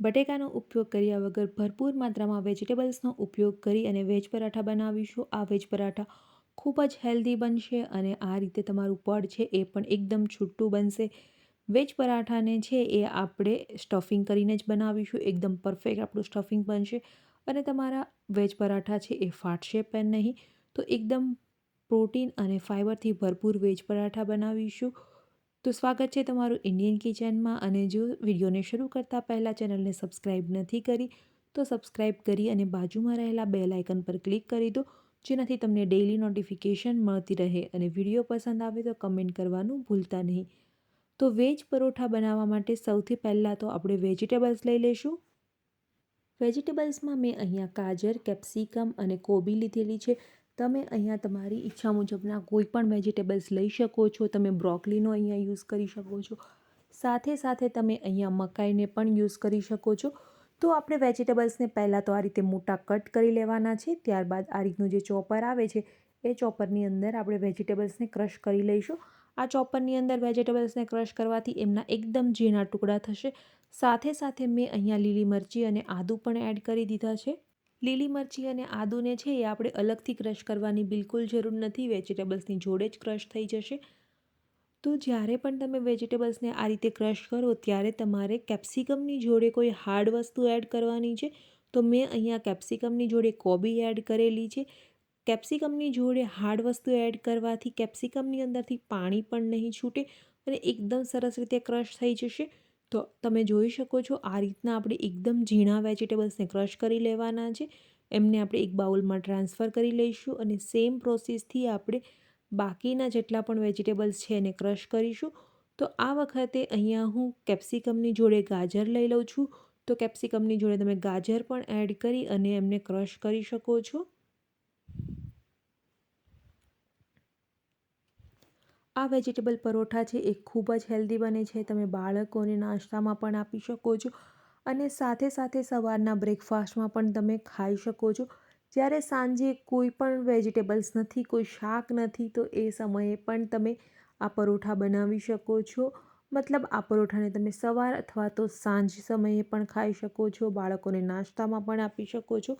બટેકાનો ઉપયોગ કર્યા વગર ભરપૂર માત્રામાં વેજીટેબલ્સનો ઉપયોગ કરી અને વેજ પરાઠા બનાવીશું. આ વેજ પરાઠા ખૂબ જ હેલ્ધી બનશે અને આ રીતે તમારું પડ છે એ પણ એકદમ છૂટું બનશે. વેજ પરાઠાને છે એ આપણે સ્ટફિંગ કરીને જ બનાવીશું. એકદમ પરફેક્ટ આપણું સ્ટફિંગ બનશે અને તમારા વેજ પરાઠા છે એ ફાટશે પણ નહીં. તો એકદમ પ્રોટીન અને ફાઇબરથી ભરપૂર વેજ પરાઠા બનાવીશું. તો સ્વાગત છે તમારું ઇન્ડિયન કિચનમાં અને જો વિડીયોને શરૂ કરતાં પહેલાં ચેનલને સબસ્ક્રાઈબ નથી કરી, તો સબસ્ક્રાઈબ કરી અને બાજુમાં રહેલા બે લાઇકન પર ક્લિક કરી દો, જેનાથી તમને ડેઇલી નોટિફિકેશન મળતી રહે અને વીડિયો પસંદ આવે તો કમેન્ટ કરવાનું ભૂલતા નહીં. તો વેજ પરોઠા બનાવવા માટે સૌથી પહેલાં તો આપણે વેજીટેબલ્સ લઈ લઈશું. વેજીટેબલ્સમાં મેં અહીંયા ગાજર, કેપ્સિકમ અને કોબી લીધેલી છે. તમે અહીંયા તમારી ઈચ્છા મુજબના કોઈ પણ વેજીટેબલ્સ લઈ શકો છો, તમે બ્રોકલીનો અહીંયા યુઝ કરી શકો છો, સાથે સાથે તમે અહીંયા મકાઈને પણ યુઝ કરી શકો છો. તો આપણે વેજીટેબલ્સને પહેલાં તો આ રીતે મોટા કટ કરી લેવાના છે, ત્યારબાદ આ રીતનું જે ચોપર આવે છે, એ ચોપરની અંદર આપણે વેજીટેબલ્સને ક્રશ કરી લઈશું. આ ચોપરની અંદર વેજીટેબલ્સને ક્રશ કરવાથી એમના એકદમ ઝીણા ટુકડા થશે. સાથે સાથે મેં અહીંયા લીલી મરચી અને આદું પણ એડ કરી દીધા છે. લીલી મરચી અને આદુને છે એ આપણે અલગથી ક્રશ કરવાની બિલકુલ જરૂર નથી. વેજીટેબલ્સની જોડે જ ક્રશ થઈ જશે. તો જ્યારે પણ તમે વેજીટેબલ્સને આ રીતે ક્રશ કરો, ત્યારે તમારે કેપ્સિકમની જોડે કોઈ હાર્ડ વસ્તુ એડ કરવાની છે. તો મેં અહીંયા કેપ્સિકમની જોડે કોબી એડ કરેલી છે. કેપ્સિકમની જોડે હાર્ડ વસ્તુ એડ કરવાથી કેપ્સિકમની અંદરથી પાણી પણ નહીં છૂટે અને એકદમ સરસ રીતે ક્રશ થઈ જશે. તો તમે જોઈ શકો છો આ રીતના આપણે એકદમ ઝીણા વેજીટેબલ્સને ક્રશ કરી લેવાના છે. એમને આપણે એક બાઉલમાં ટ્રાન્સફર કરી લઈશું અને સેમ પ્રોસેસથી આપણે બાકીના જેટલા પણ વેજીટેબલ્સ છે એને ક્રશ કરીશું. તો આ વખતે અહીંયા હું કેપ્સિકમની જોડે ગાજર લઈ લઉં છું. તો કેપ્સિકમની જોડે તમે ગાજર પણ એડ કરી અને એમને ક્રશ કરી શકો છો. આ વેજીટેબલ પરોઠા છે એ ખૂબ જ હેલ્ધી બને છે. તમે બાળકોને નાસ્તામાં પણ આપી શકો છો અને સાથે સાથે સવારના બ્રેકફાસ્ટમાં પણ તમે ખાઈ શકો છો. જ્યારે સાંજે કોઈ પણ વેજીટેબલ્સ નથી, કોઈ શાક નથી, તો એ સમયે પણ તમે આ પરોઠા બનાવી શકો છો. મતલબ આ પરોઠાને તમે સવાર અથવા તો સાંજ સમયે પણ ખાઈ શકો છો, બાળકોને નાસ્તામાં પણ આપી શકો છો.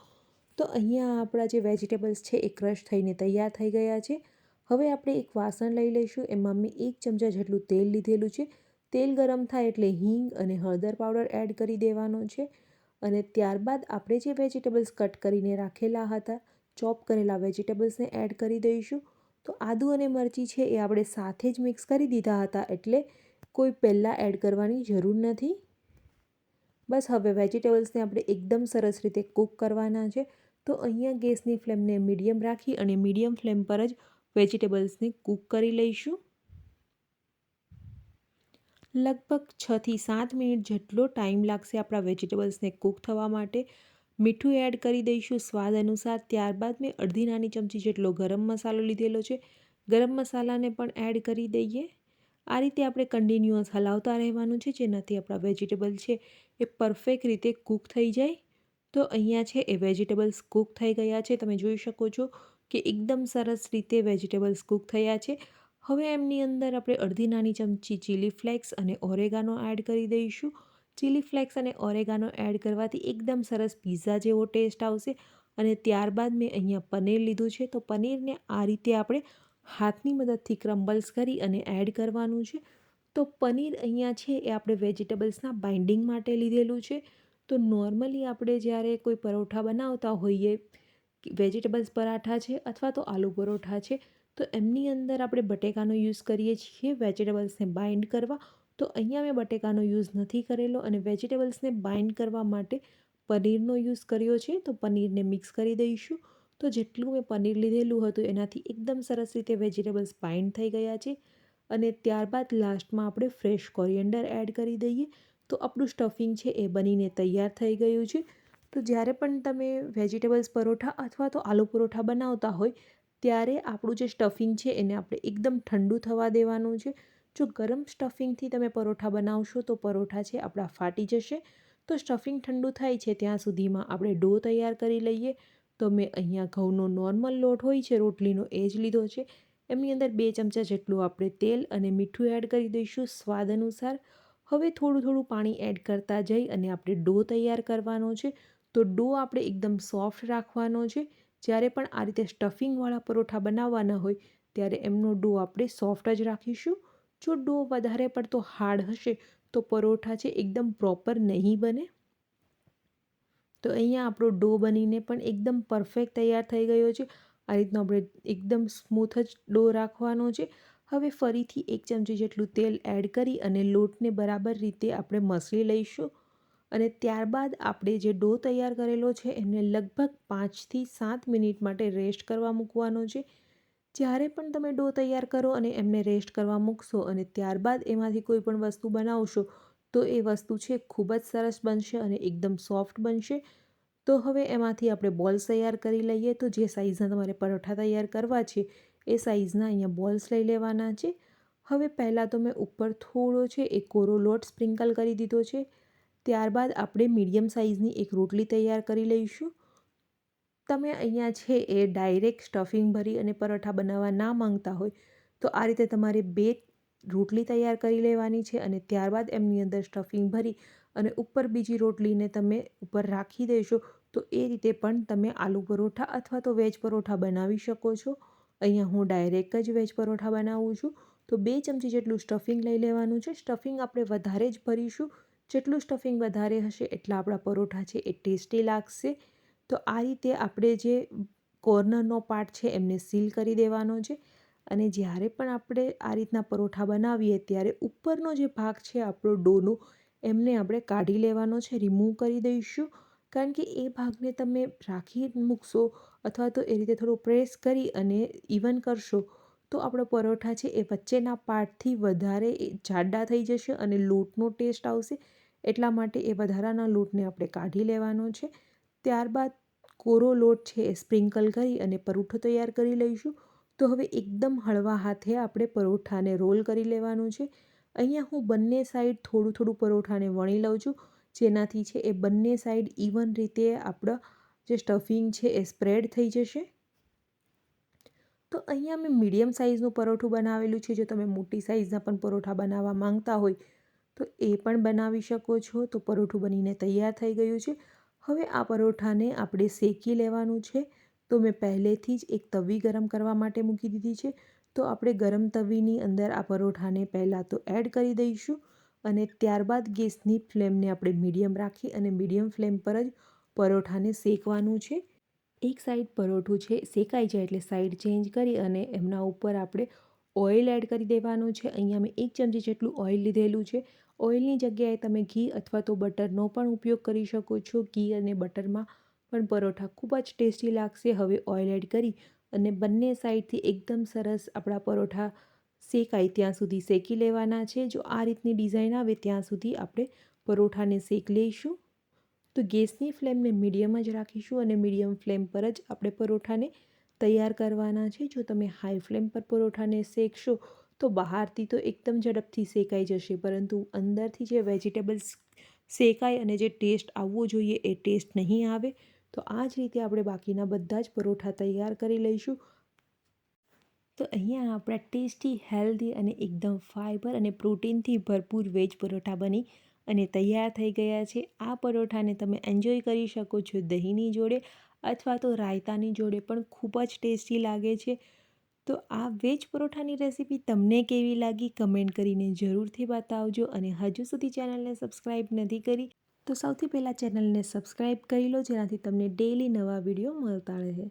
તો અહીંયા આપણા જે વેજીટેબલ્સ છે એ ક્રશ થઈને તૈયાર થઈ ગયા છે. હવે આપણે એક વાસણ લઈ લઈશું. એમાં મેં એક ચમચા જેટલું તેલ લીધેલું છે. તેલ ગરમ થાય એટલે હિંગ અને હળદર પાવડર એડ કરી દેવાનો છે. અને ત્યારબાદ આપણે જે વેજીટેબલ્સ કટ કરીને રાખેલા હતા, ચોપ કરેલા વેજીટેબલ્સને એડ કરી દઈશું. તો આદુ અને મરચી છે એ આપણે સાથે જ મિક્સ કરી દીધા હતા એટલે કોઈ પહેલાં એડ કરવાની જરૂર નથી. બસ હવે વેજીટેબલ્સને આપણે એકદમ સરસ રીતે કૂક કરવાના છે. તો અહીંયા ગેસની ફ્લેમને મીડિયમ રાખી અને મીડિયમ ફ્લેમ પર જ વેજીટેબલ્સને કૂક કરી લઈશું. લગભગ છથી સાત મિનિટ જેટલો ટાઈમ લાગશે આપણા વેજીટેબલ્સને કૂક થવા માટે. મીઠું એડ કરી દઈશું સ્વાદ અનુસાર. ત્યારબાદ મેં અડધી નાની ચમચી જેટલો ગરમ મસાલો લીધેલો છે. ગરમ મસાલાને પણ એડ કરી દઈએ. આ રીતે આપણે કન્ટિન્યુઅસ હલાવતા રહેવાનું છે જેનાથી આપણા વેજીટેબલ છે. એ પરફેક્ટ રીતે કૂક થઈ જાય. તો અહીંયા છે એ વેજીટેબલ્સ કૂક થઈ ગયા છે. તમે જોઈ શકો છો કે એકદમ સરસ રીતે વેજીટેબલ્સ કૂક થયા છે. હવે એમની અંદર આપણે અડધી નાની ચમચી ચીલી ફ્લેક્સ અને ઓરેગાનો એડ કરી દઈશું. ચીલી ફ્લેક્સ અને ઓરેગાનો એડ કરવાથી એકદમ સરસ પીઝા જેવો ટેસ્ટ આવશે. અને ત્યારબાદ મેં અહીંયા પનીર લીધું છે. તો પનીરને આ રીતે આપણે હાથની મદદથી ક્રમ્બલ્સ કરી અને એડ કરવાનું છે. તો પનીર અહીંયા છે એ આપણે વેજીટેબલ્સના બાઇન્ડિંગ માટે લીધેલું છે. તો નોર્મલી આપણે જ્યારે કોઈ પરોઠા બનાવતા હોઈએ વેજીટેબલ્સ પરાઠા છે અથવા તો આલુ પરોઠા છે, તો એમની અંદર આપણે બટેકાનો યુઝ કરીએ છીએ, વેજીટેબલ્સને બાઇન્ડ કરવા. તો અહીંયા મેં બટેકાનો યુઝ નથી કરેલો અને વેજીટેબલ્સને બાઇન્ડ કરવા માટે પનીરનો યુઝ કર્યો છે, તો પનીરને મિક્સ કરી દઈશું. તો જેટલું મેં પનીર લીધેલું હતું એનાથી એકદમ સરસ રીતે વેજીટેબલ્સ બાઇન્ડ થઈ ગયા છે. અને ત્યારબાદ લાસ્ટમાં આપણે ફ્રેશ કોરિયન્ડર એડ કરી દઈએ. તો આપણું સ્ટફિંગ છે એ બનીને તૈયાર થઈ ગયું છે. તો જ્યારે પણ તમે વેજીટેબલ્સ પરોઠા અથવા તો આલુ પરોઠા બનાવતા હોય, ત્યારે આપણું જે સ્ટફિંગ છે એને આપણે એકદમ ઠંડુ થવા દેવાનું છે. જો ગરમ સ્ટફિંગથી તમે પરોઠા બનાવશો તો પરોઠા છે આપણા ફાટી જશે. તો સ્ટફિંગ ઠંડુ થાય છે ત્યાં સુધીમાં આપણે ડો તૈયાર કરી લઈએ. તો મેં અહીંયા ઘઉંનો નોર્મલ લોટ હોય છે, રોટલીનો એ જ લીધો છે. એમની અંદર બે ચમચા જેટલું આપણે તેલ અને મીઠું એડ કરી દઈશું સ્વાદ અનુસાર. હવે થોડું થોડું પાણી એડ કરતા જઈ અને આપણે ડો તૈયાર કરવાનો છે. તો ડો આપણે એકદમ સોફ્ટ રાખવાનો છે. જ્યારે પણ આ રીતે સ્ટફિંગવાળા પરોઠા બનાવવાના હોય, ત્યારે એમનો ડો આપણે સોફ્ટ જ રાખીશું. જો ડો વધારે પડતો હાર્ડ હશે, તો પરોઠા છે એકદમ પ્રોપર નહીં બને. તો અહીંયા આપણો ડો બનીને પણ એકદમ પરફેક્ટ તૈયાર થઈ ગયો છે. આ રીતનો આપણે એકદમ સ્મૂથ જ ડો રાખવાનો છે. હવે ફરીથી એક ચમચી જેટલું તેલ એડ કરી અને લોટને બરાબર રીતે આપણે મસળી લઈશું. અને ત્યારબાદ આપણે જે ડો તૈયાર કરેલો છે, એને લગભગ પાંચથી સાત મિનિટ માટે રેસ્ટ કરવા મૂકવાનો છે. જ્યારે પણ તમે ડો તૈયાર કરો અને એમને રેસ્ટ કરવા મૂકશો અને ત્યારબાદ એમાંથી કોઈ પણ વસ્તુ બનાવશો, તો એ વસ્તુ છે ખૂબ જ સરસ બનશે અને એકદમ સોફ્ટ બનશે. તો હવે એમાંથી આપણે બોલ્સ તૈયાર કરી લઈએ. તો જે સાઇઝના તમારે પરોઠા તૈયાર કરવા છે, એ સાઇઝના અહીંયા બોલ્સ લઈ લેવાના છે. હવે પહેલાં તો મેં ઉપર થોડો છે એ કોરો લોટ સ્પ્રિંકલ કરી દીધો છે. ત્યારબાદ આપણે મીડિયમ સાઇઝની એક રોટલી તૈયાર કરી લઈશું. તમે અહીંયા છે એ ડાયરેક્ટ સ્ટફિંગ ભરી અને પરોઠા બનાવવા ના માંગતા હોય, તો આ રીતે તમારે બે રોટલી તૈયાર કરી લેવાની છે અને ત્યારબાદ એમની અંદર સ્ટફિંગ ભરી અને ઉપર બીજી રોટલીને તમે ઉપર રાખી દેશો, તો એ રીતે પણ તમે આલુ પરોઠા અથવા તો વેજ પરોઠા બનાવી શકો છો. અહીંયા હું ડાયરેક્ટ જ વેજ પરોઠા બનાવું છું. તો બે ચમચી જેટલું સ્ટફિંગ લઈ લેવાનું છે. સ્ટફિંગ આપણે વધારે જ ભરીશું જેટલું સ્ટફિંગ વધારે હશે એટલા આપણા પરોઠા છે એ ટેસ્ટી લાગશે. તો આ રીતે આપણે જે કોર્નરનો પાર્ટ છે એમને સીલ કરી દેવાનો છે. અને જ્યારે પણ આપણે આ રીતના પરોઠા બનાવીએ ત્યારે ઉપરનો જે ભાગ છે આપણો ડોનો, એમને આપણે કાઢી લેવાનો છે રિમૂવ કરી દઈશું. કારણ કે એ ભાગને તમે રાખી મૂકશો અથવા તો એ રીતે થોડું પ્રેસ કરી અને ઇવન કરશો તો આપણો પરોઠા છે એ વચ્ચેના પાર્ટથી વધારે જાડા થઈ જશે અને લોટનો ટેસ્ટ આવશે. એટલા માટે એ વધારાના લોટને આપણે કાઢી લેવાનો છે. ત્યારબાદ કોરો લોટ છે એ સ્પ્રિંકલ કરી અને પરોઠો તૈયાર કરી લઈશું. તો હવે એકદમ હળવા હાથે આપણે પરોઠાને રોલ કરી લેવાનું છે. અહીંયા હું બંને સાઈડ થોડું થોડું પરોઠાને વણી લઉં છું. જેનાથી છે એ બંને સાઈડ ઇવન રીતે આપણા જે સ્ટફિંગ છે એ સ્પ્રેડ થઈ જશે. તો અહીંયા મેં મીડિયમ સાઇઝનું પરોઠું બનાવેલું છે. જો તમે મોટી સાઇઝના પણ પરોઠા બનાવવા માંગતા હોય, તો એ પણ બનાવી શકો છો. તો પરોઠું બનીને તૈયાર થઈ ગયું છે. હવે આ પરોઠાને આપણે શેકી લેવાનું છે. તો મેં પહેલેથી જ એક તવી ગરમ કરવા માટે મૂકી દીધી છે. તો આપણે ગરમ તવીની અંદર આ પરોઠાને પહેલાં તો એડ કરી દઈશું અને ત્યારબાદ ગેસની ફ્લેમને આપણે મીડિયમ રાખી અને મીડિયમ ફ્લેમ પર જ પરોઠાને શેકવાનું છે. એક સાઈડ પરોઠું છે, શેકાઈ જાય એટલે સાઈડ ચેન્જ કરી અને એમના ઉપર આપણે ઓઇલ એડ કરી દેવાનું છે. અહીંયા મેં એક ચમચી જેટલું ઓઇલ લીધેલું છે. ઓઇલની જગ્યાએ તમે ઘી અથવા તો બટરનો પણ ઉપયોગ કરી શકો છો. ઘી અને બટરમાં પણ પરોઠા ખૂબ જ ટેસ્ટી લાગશે. હવે ઓઇલ એડ કરી અને બંને સાઈડથી એકદમ સરસ આપણા પરોઠા શેકાય ત્યાં સુધી શેકી લેવાના છે. જો આ રીતની ડિઝાઇન આવે ત્યાં સુધી આપણે પરોઠાને શેક લઈશું. તો ગેસની ફ્લેમને મીડિયમ જ રાખીશું અને મીડિયમ ફ્લેમ પર જ આપણે પરોઠાને તૈયાર કરવાના છે. જો તમે હાઈ ફ્લેમ પર પરોઠાને શેકશો, તો બહારથી તો એકદમ ઝડપથી શેકાઈ જશે. પરંતુ અંદરથી જે વેજીટેબલ્સ શેકાય અને જે ટેસ્ટ આવવો જોઈએ એ ટેસ્ટ નહીં આવે, તો આ જ રીતે આપણે બાકીના બધા જ પરોઠા તૈયાર કરી લઈશું. તો અહીંયા આપણા ટેસ્ટી, હેલ્ધી અને એકદમ ફાઇબર અને પ્રોટીનથી ભરપૂર વેજ પરોઠા બની અને તૈયાર થઈ ગયા છે. આ પરોઠાને તમે એન્જોય કરી શકો છો દહીંની જોડે અથવા તો રાયતાની જોડે પણ ખૂબ જ ટેસ્ટી લાગે છે. તો આ વેજ પરોઠાની રેસીપી તમને કેવી લાગી કમેન્ટ કરીને જરૂરથી બતાવજો અને હજુ સુધી ચેનલને સબસ્ક્રાઈબ નથી કરી તો સૌથી પહેલાં ચેનલને સબસ્ક્રાઈબ કરી લો જેનાથી તમને ડેઈલી નવા વીડિયો મળતા રહે.